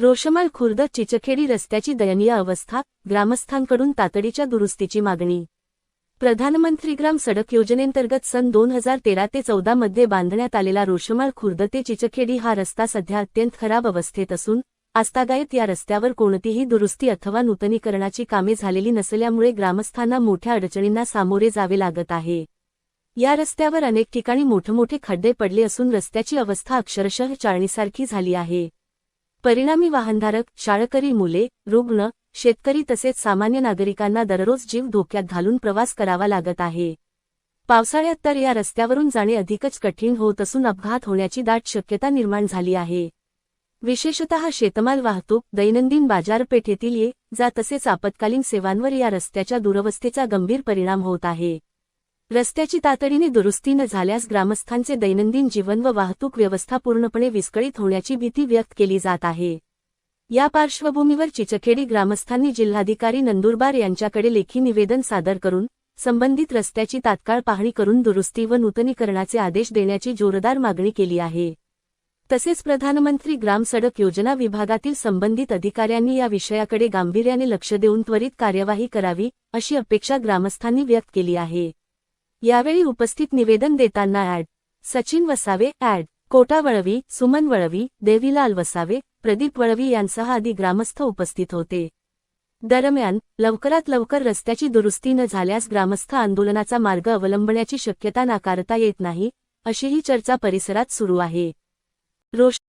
रोषमाल खुर्द चिचखेडी रस्त्याची दयनीय अवस्था ग्रामस्थांकडून तातडीच्या दुरुस्तीची मागणी. प्रधानमंत्री ग्राम सडक योजनेंतर्गत सन दोन हजार तेरा ते चौदा मध्ये बांधण्यात आलेला रोषमाल खुर्द ते चिचखेडी हा रस्ता सध्या अत्यंत खराब अवस्थेत असून आस्तागायत या रस्त्यावर कोणतीही दुरुस्ती अथवा नूतनीकरणाची कामे झालेली नसल्यामुळे ग्रामस्थांना मोठ्या अडचणींना सामोरे जावे लागत आहे. या रस्त्यावर अनेक ठिकाणी मोठमोठे खड्डे पडले असून रस्त्याची अवस्था अक्षरशः चाळणीसारखी झाली आहे. परिणामी वाहनधारक शाळकरी मुले रुग्ण शेतकरी तसेच सामान्य नागरिकांना दररोज जीव धोक्यात घालून प्रवास करावा लागत आहे. पावसाळ्यात तर या रस्त्यावरून जाणे अधिकच कठीण होत असून अपघात होण्याची दाट शक्यता निर्माण झाली आहे. विशेषतः शेतमाल वाहतूक दैनंदिन बाजारपेठेतील ये जा तसेच आपत्कालीन सेवांवर या रस्त्याच्या दुरवस्थेचा गंभीर परिणाम होत आहे. रस्त्याची तातडीने दुरुस्ती न झाल्यास ग्रामस्थांचे दैनंदिन जीवन व वाहतूक व्यवस्था पूर्णपणे विस्कळीत होण्याची भीती व्यक्त केली जात आहे. या पार्श्वभूमीवर चिचखेडी ग्रामस्थांनी जिल्हाधिकारी नंदुरबार यांच्याकडे लेखी निवेदन सादर करून संबंधित रस्त्याची तात्काळ पाहणी करून दुरुस्ती व नूतनीकरणाचे आदेश देण्याची जोरदार मागणी केली आहे. तसेच प्रधानमंत्री ग्राम सडक योजना विभागातील संबंधित अधिकाऱ्यांनी या विषयाकडे गांभीर्याने लक्ष देऊन त्वरित कार्यवाही करावी अशी अपेक्षा ग्रामस्थांनी व्यक्त केली आहे. यावेळी उपस्थित निवेदन देताना ॲड. सचिन वसावे ॲड. कोटा वळवी सुमन वळवी देवीलाल वसावे प्रदीप वळवी यांसह आदी ग्रामस्थ उपस्थित होते. दरम्यान लवकरात लवकर रस्त्याची दुरुस्ती न झाल्यास ग्रामस्थ आंदोलनाचा मार्ग अवलंबण्याची शक्यता नाकारता येत नाही अशीही चर्चा परिसरात सुरू आहे. रोष